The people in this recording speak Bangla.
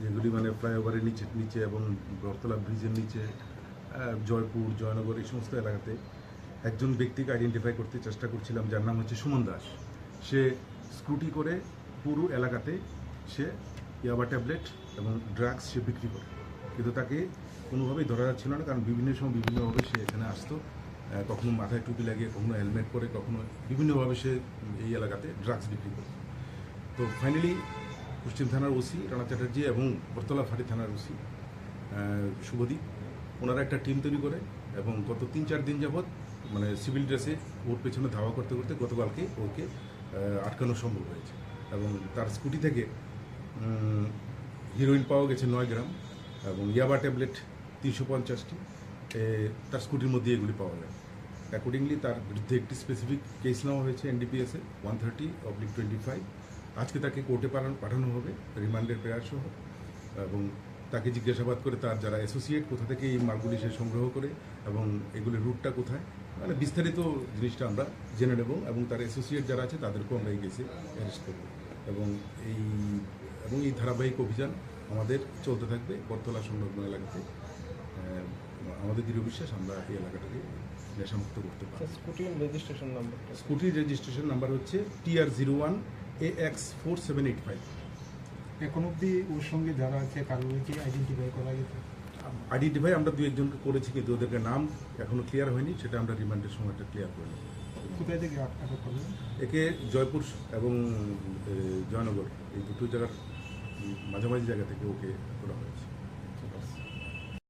যেগুলি মানে ফ্লাইওভারের নিচে নিচে এবং বরতলা ব্রিজের নিচে জয়পুর, জয়নগর এই সমস্ত এলাকাতে একজন ব্যক্তিকে আইডেন্টিফাই করতে চেষ্টা করছিলাম, যার নাম হচ্ছে সুমন দাস। সে স্ক্রুটি করে পুরো এলাকাতে সে ইয়াবা ট্যাবলেট এবং ড্রাগস সে বিক্রি করে। কিন্তু তাকে কোনোভাবেই ধরা যাচ্ছিল না, কারণ বিভিন্ন সময় বিভিন্নভাবে সে এখানে আসতো কখনো মাথায় টুপি লাগিয়ে, কখনো হেলমেট পরে, কখনো বিভিন্নভাবে সে এই এলাকাতে ড্রাগস বিক্রি করে। তো ফাইনালি পশ্চিম থানার ওসি, রানা চ্যাটার্জি এবং বরতলা ফাঁড়ি থানার ওসি শুভদীপ। ওনারা একটা টিম তৈরি করে এবং গত তিন চার দিন যাবৎ মানে সিভিল ড্রেসে ওর পেছনে ধাওয়া করতে করতে গতকালকে ওকে আটকানো সম্ভব হয়েছে এবং তার স্কুটি থেকে হিরোইন পাওয়া গেছে নয় গ্রাম এবং ইয়াবা ট্যাবলেট তিনশো পঞ্চাশটি তার স্কুটির মধ্যে এগুলি পাওয়া যায়। অ্যাকর্ডিংলি তার বিরুদ্ধে একটি স্পেসিফিক কেস নেওয়া হয়েছে এনডিপিএসে one thirty oblique twenty five আজকে তাকে কোর্টে পাঠানো পাঠানো হবে রিমান্ডের প্রেয়ার সহ এবং তাকে জিজ্ঞাসাবাদ করে তার যারা অ্যাসোসিয়েট কোথা থেকে এই মালগুলি সে সংগ্রহ করে এবং এগুলির রুটটা কোথায়। মানে বিস্তারিত জিনিসটা আমরা জেনে নেব এবং তার অ্যাসোসিয়েট যারা আছে তাদেরকেও আমরা এই কেসে অ্যারেস্ট করব। এবং এই এবং এই ধারাবাহিক অভিযান আমাদের চলতে থাকবে বরতলা সংলগ্ন এলাকাতে। আমাদের দৃঢ় বিশ্বাস আমরা এই এলাকাটাকে নেশামুক্ত করতে পারি স্কুটির রেজিস্ট্রেশন নাম্বার স্কুটির রেজিস্ট্রেশন নাম্বার হচ্ছে TR zero one A X four seven eight five এখন অব্দি ওর সঙ্গে যারা আছে কারোকে আইডেন্টিফাই করা গেছে। আইডেন্টিফাই আমরা দু একজনকে করেছি কিন্তু ওদেরকে নাম এখনও ক্লিয়ার হয়নি সেটা আমরা রিমান্ডের সময়টা ক্লিয়ার করে নেব। কোথায় থেকে আট- আটক করলেন? একে জয়পুর এবং জয়নগর এই দুটো জায়গার মাঝামাঝি জায়গা থেকে ওকে করা হয়েছে।